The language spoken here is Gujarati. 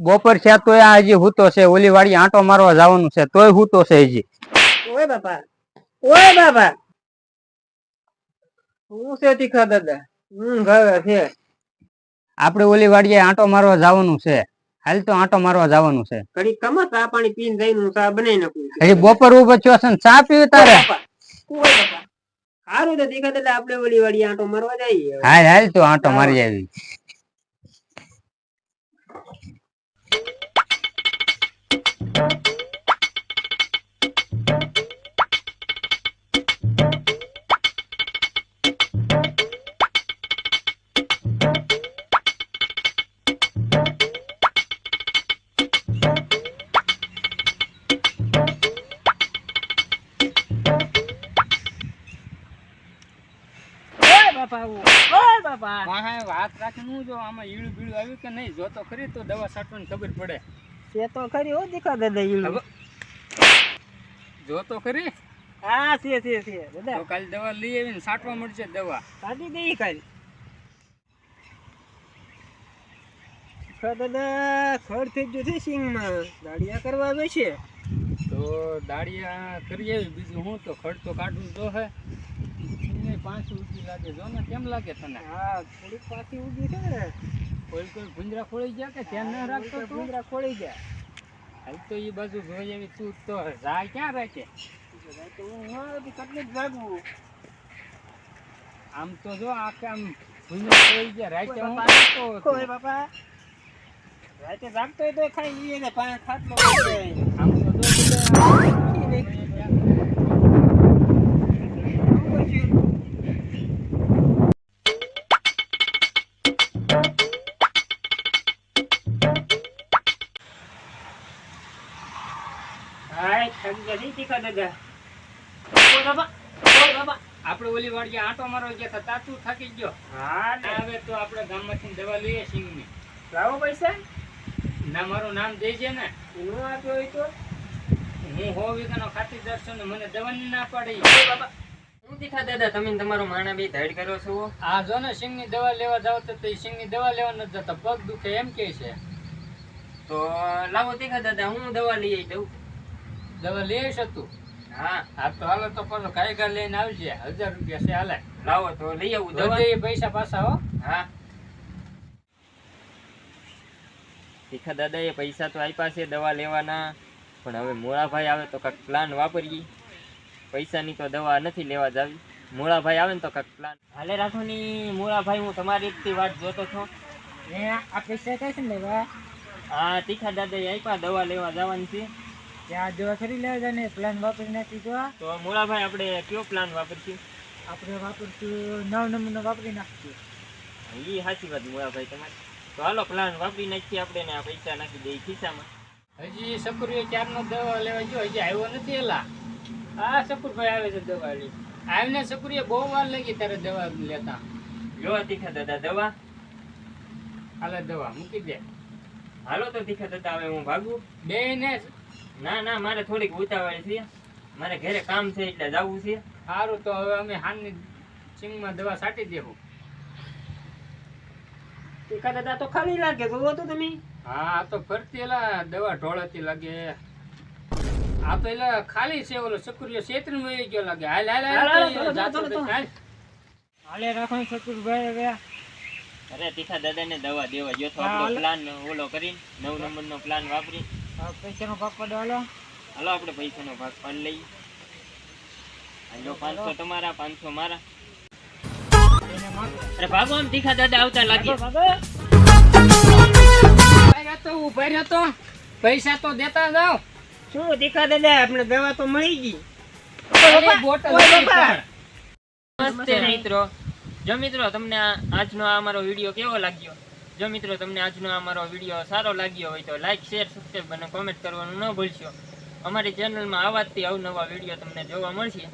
બપોર છે તોય આ હજી હૂતો છે ઓલી વાડી આંટો મારવા જવાનું છે તોય હૂતો છે હજી. ઓય બાપા ઓય બાપા. હું છે તીખા દાદા? હું ઘરે છે. આપણે ઓલી વાડીએ આંટો મારવા જવાનું છે. હાલ તો આંટો મારવા જવાનું છે. ઘડી કમા ચા પાણી પીને જઈને હું ચા બનાવી નાખું હજી બપોર ઉપર છો છે ને ચા પીવી તારે? ઓય બાપા. સારું તો તીખા દાદા આપણે ઓલી વાળી આંટો મારવા જઈએ હાલ હાલ તો આંટો મારી આવી. બાપા ઓય બાપા. વાહે હાથ રાખીને જો આમાં ઈળું બીળું આવ્યું કે નહીં? જો તો ખરી તો દવા છાંટવાની ખબર પડે. છે તો ખરી હો દેખા દાદા. હવે જો તો ખરી. હા છે છે છે દાદા તો કાલે દવા લઈ આવીને છાંટવા મળશે દવા. કાઢી દઈ કાલ. દાદા ખડ થઈ ગયું છે સિંગમાં. દાડિયા કરવા બેસે તો દાળિયા કરી આવી બીજું હું તો ખડ તો કાઢવું તો હે સિંગને પાંચ ઉજી લાગે જો ને કેમ લાગે તને? હા થોડીક પાછી ઊભી છે ને. કોઈ કોઈ ભૂંજરા ખોળી ગયા કે ધ્યાન ન રાખતો તું? ખોળી ગયા. હાલ તો એ બાજુ જોઈ આવી તું તો જાય ક્યાં રાખે? હું કેટલી જ ભાગવું આમ તો જો આખે આમ ભૂંજરા ખોળી ગયા. રાતે હું રાખતો બાપા? રાતે રાખતો તો ખાઈ ખાટલો આમ તો જો આપણે ઓલી વાડીએ આંટો મારો ગયા હતા થકી થાકી ગયો. હા ને. હવે તો આપણે ગામમાંથી દવા લઈએ સિંગની લાવો પૈસા. ના મારું નામ દેજે ને. હું આપ્યો હોય તો? હું હો વીઘાનો ખાતરીદાર છું ને મને દવાની ના પાડે. બાબા. હું તીખા દાદા તમે તમારો માણા બે ધડ કરો છો? આ જો ને સિંગની દવા લેવા જાવ તો તે સિંગની દવા લેવા નથી જતા પગ દુખે એમ કે છે. તો લાવો દેખા દાદા હું દવા લઈ આવી દઉં. દવા લઈ આવીશ હા. આ તો હાલો તો પાછો કાયગા લઈને આવજે. હજાર રૂપિયા છે હાલે. લાવો તો લઈ આવું દવા. એ પૈસા પાછા હો. હા. તીખા દાદા એ પૈસા તો આપ્યા છે દવા લેવાના. પણ હવે મોળાભાઈ આવે તો કાંક પ્લાન વાપરીએ. પૈસાની તો દવા નથી લેવા જાવી. મોળાભાઈ આવે ને તો કાંક પ્લાન હાલે રાખો ની મોળાભાઈ હું તમારી એકથી વાત જોતો છો. એ આ પૈસા કઈ છે ને હા તીખા દાદા આપ્યા દવા લેવા જવાની છે. ત્યાં દવા ખરી લેવા જાય ને પ્લાન વાપરી નાખી તો તો મોળાભાઈ આપણે કયો પ્લાન વાપરશું? આપણે વાપરશું નવ નંબરનો વાપરી નાખશું. એ સાચી વાત મોળાભાઈ તમારી. તો હાલો પ્લાન વાપરી નાખીએ આપણે ને આ પૈસા નાખી દઈએ ખિસ્સામાં. હજી સકુરીએ ક્યારનો દવા લેવા ગયો? હજી આવ્યો નથી એલા. હા સકુરભાઈ આવે છે દવા લઈ. આવીને સકુરીએ બહુ વાર લાગી તારે દવા લેતા. જોવા તીખા દાદા દવા. હાલો દવા મૂકી દે. હાલો તો તીખા દાદા હવે હું ભાગું. બે ને ના ના મારે થોડીક ઉતાવળ છે. મારે ઘરે કામ છે એટલે જવું છે. સારું તો હવે અમે હાનની ચીંગમાં દવા સાટી દેવું ટીકા દાદા તો ખાલી લાગે જોવો તો તમે. હા તો ફરતી એલા દવા ઢોળાતી લાગે. આ તો એલા ખાલી છે ઓલો શકુરીયો છેતરી વહી ગયો લાગે. હાલ હાલ હાલ, હાલ, હાલ, રાખો શકુરભાઈ હવે. અરે તીખા દાદાને દવા દેવા જો તો આપણો પ્લાન ઓલો કરીને નવ નંબરનો પ્લાન વાપરી. પૈસાનો ભાગ પડો હલો. હલો આપણે પૈસાનો ભાગ પાડી લઈએ. હાલો પાંચસો તમારા પાંચસો મારા. અરે ભાગો આમ તીખા દાદા આવતા લાગે. તો પૈસા તો દેતા જાવ શું દાદા આપણે દવા તો મળી ગઈ. મિત્રો. જો મિત્રો તમને આજનો આ અમારો વીડિયો કેવો લાગ્યો? જો મિત્રો તમને આજનો અમારો વીડિયો સારો લાગ્યો હોય તો લાઇક શેર સબસ્ક્રાઈબ અને કોમેન્ટ કરવાનું ન ભૂલશો. અમારી ચેનલમાં વાતથી અવનવા વીડિયો તમને જોવા મળશે.